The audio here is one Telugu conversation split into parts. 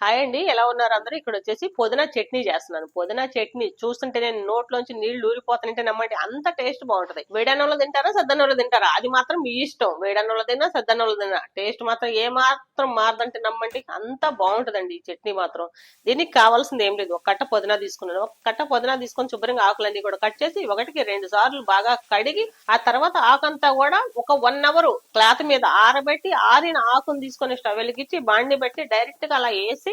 హాయ్ అండి ఎలా ఉన్నారు అందరూ? ఇక్కడ వచ్చేసి పుదీనా చట్నీ చేస్తున్నాను. పుదీనా చట్నీ చూస్తుంటే నేను నోట్లోంచి నీళ్ళు ఊరిపోతుంటే నమ్మండి అంత టేస్ట్ బాగుంటది. వేడన్నంలో తింటారా సద్దన్నంలో తింటారా? అది మాత్రం మీ ఇష్టం. వేడన్నంలో తిన్నా సద్దన్నంలో తిన్నా. టేస్ట్ మాత్రం ఏ మాత్రం మారదంటే నమ్మండి అంత బాగుంటదండి ఈ చట్నీ మాత్రం. దీనికి కావాల్సింది ఏం లేదు ఒక కట్ట పుదీనా తీసుకున్నాను. ఒక కట్ట పుదీనా తీసుకొని శుభ్రంగా ఆకులన్నీ కూడా కట్ చేసి ఒకటికి రెండు సార్లు బాగా కడిగి ఆ తర్వాత ఆకంతా కూడా ఒక వన్ అవర్ క్లాత్ మీద ఆరబెట్టి ఆరిన ఆకును తీసుకొని స్టవ్ వెలిగించి బాండి పెట్టి డైరెక్ట్గా అలా వేసి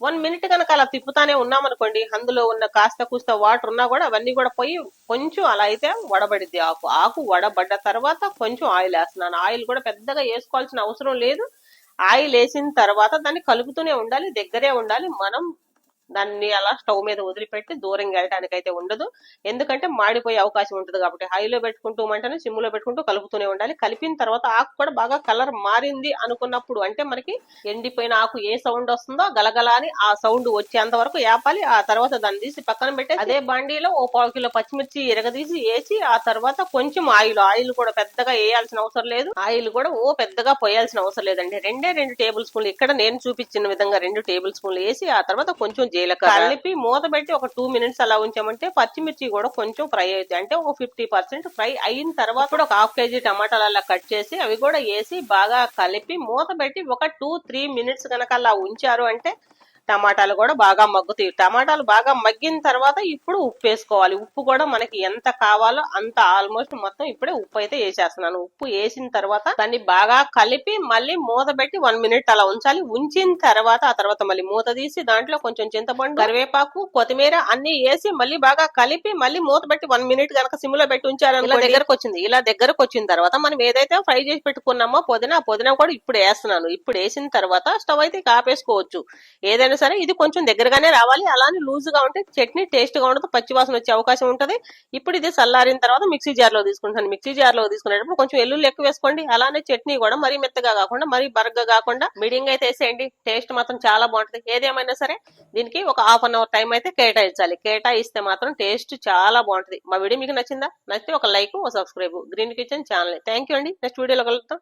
వన్ మినిట్ కనుక అలా తిప్పుతానే ఉన్నామనుకోండి అందులో ఉన్న కాస్త కూస్త వాటర్ ఉన్నా కూడా అవన్నీ కూడా పోయి కొంచెం అలా అయితే వడబడిద్ది ఆకు. ఆకు వడబడ్డ తర్వాత కొంచెం ఆయిల్ వేస్తున్నాను. ఆయిల్ కూడా పెద్దగా వేసుకోవాల్సిన అవసరం లేదు. ఆయిల్ వేసిన తర్వాత దాన్ని కలుపుతూనే ఉండాలి దగ్గరే ఉండాలి. మనం దాన్ని అలా స్టవ్ మీద వదిలిపెట్టి దూరంగా వెళ్ళడానికి అయితే ఉండదు. ఎందుకంటే మాడిపోయే అవకాశం ఉంటుంది కాబట్టి హైలో పెట్టుకుంటూ మంటనే సిమ్లో పెట్టుకుంటూ కలుపుతూనే ఉండాలి. కలిపిన తర్వాత ఆకు కూడా బాగా కలర్ మారింది అనుకున్నప్పుడు అంటే మనకి ఎండిపోయిన ఆకు ఏ సౌండ్ వస్తుందో గలగల అని ఆ సౌండ్ వచ్చేంత వరకు వేపాలి ఆ తర్వాత దాన్ని తీసి పక్కన పెట్టి అదే బండిలో ఓ పావు కిలో పచ్చిమిర్చి ఎరగదీసి వేసి ఆ తర్వాత కొంచెం ఆయిల్ ఆయిల్ కూడా పెద్దగా వేయాల్సిన అవసరం లేదు. ఆయిల్ కూడా ఓ పెద్దగా పోయాల్సిన అవసరం లేదండి. రెండే రెండు టేబుల్ స్పూన్లు. ఇక్కడ నేను చూపించిన విధంగా రెండు టేబుల్ స్పూన్లు వేసి ఆ తర్వాత కొంచెం జీలకర్ర. కలిపి మూత పెట్టి ఒక టూ మినిట్స్ అలా ఉంచామంటే పచ్చిమిర్చి కూడా కొంచెం ఫ్రై అవుతాయి. అంటే ఒక ఫిఫ్టీ పర్సెంట్ ఫ్రై అయిన తర్వాత కూడా ఒక హాఫ్ కేజీ టమాటాలు అలా కట్ చేసి అవి కూడా వేసి బాగా కలిపి మూత పెట్టి ఒక టూ త్రీ మినిట్స్ కనుక అలా ఉంచారు అంటే టమాటాలు కూడా బాగా మగ్గుతాయి. టమాటాలు బాగా మగ్గిన తర్వాత ఇప్పుడు ఉప్పు వేసుకోవాలి. ఉప్పు కూడా మనకి ఎంత కావాలో అంత ఆల్మోస్ట్ మొత్తం ఇప్పుడే ఉప్పు అయితే వేసేస్తున్నాను. ఉప్పు వేసిన తర్వాత దాన్ని బాగా కలిపి మళ్ళీ మూత పెట్టి వన్ మినిట్ అలా ఉంచాలి. ఉంచిన తర్వాత ఆ తర్వాత మళ్ళీ మూత తీసి దాంట్లో కొంచెం చింతపండు కరివేపాకు కొత్తిమీర అన్ని వేసి మళ్ళీ బాగా కలిపి మళ్ళీ మూత పెట్టి వన్ మినిట్ కనుక సిమ్లో పెట్టి ఉంచారు ఇలా దగ్గరకు వచ్చింది. ఇలా దగ్గరకు వచ్చిన తర్వాత మనం ఏదైతే ఫ్రై చేసి పెట్టుకున్నామో పుదీనా పుదీనా కూడా ఇప్పుడు వేస్తున్నాను. ఇప్పుడు వేసిన తర్వాత స్టవ్ అయితే కాపేసుకోవచ్చు ఏదైనా సరే ఇది కొంచెం దగ్గరగానే రావాలి. అలానే లూజ్గా ఉంటే చట్నీ టేస్ట్గా ఉండదు. పచ్చి వాసన వచ్చే అవకాశం ఉంటుంది. ఇప్పుడు ఇది చల్లారిన తర్వాత మిక్సీ జార్లో తీసుకుంటాను. మిక్సీ జార్లో తీసుకునేటప్పుడు కొంచెం ఎల్లుల్లి ఎక్కువ వేసుకోండి. అలానే చట్నీ కూడా మరీ మెత్తగా కాకుండా మరీ బరగ్గా కాకుండా మీడియంగా అయితే వేసేయండి. టేస్ట్ మాత్రం చాలా బాగుంటది. ఏదేమైనా సరే దీనికి ఒక హాఫ్ అన్ అవర్ టైం అయితే కేటాయించాలి. కేటాయిస్తే మాత్రం టేస్ట్ చాలా బాగుంటది. మా వీడియో మీకు నచ్చిందా? నచ్చితే ఒక లైక్ ఒక subscribe. Green kitchen channel. Thank you అండి. నెక్స్ట్ వీడియోలో కలుగుతాం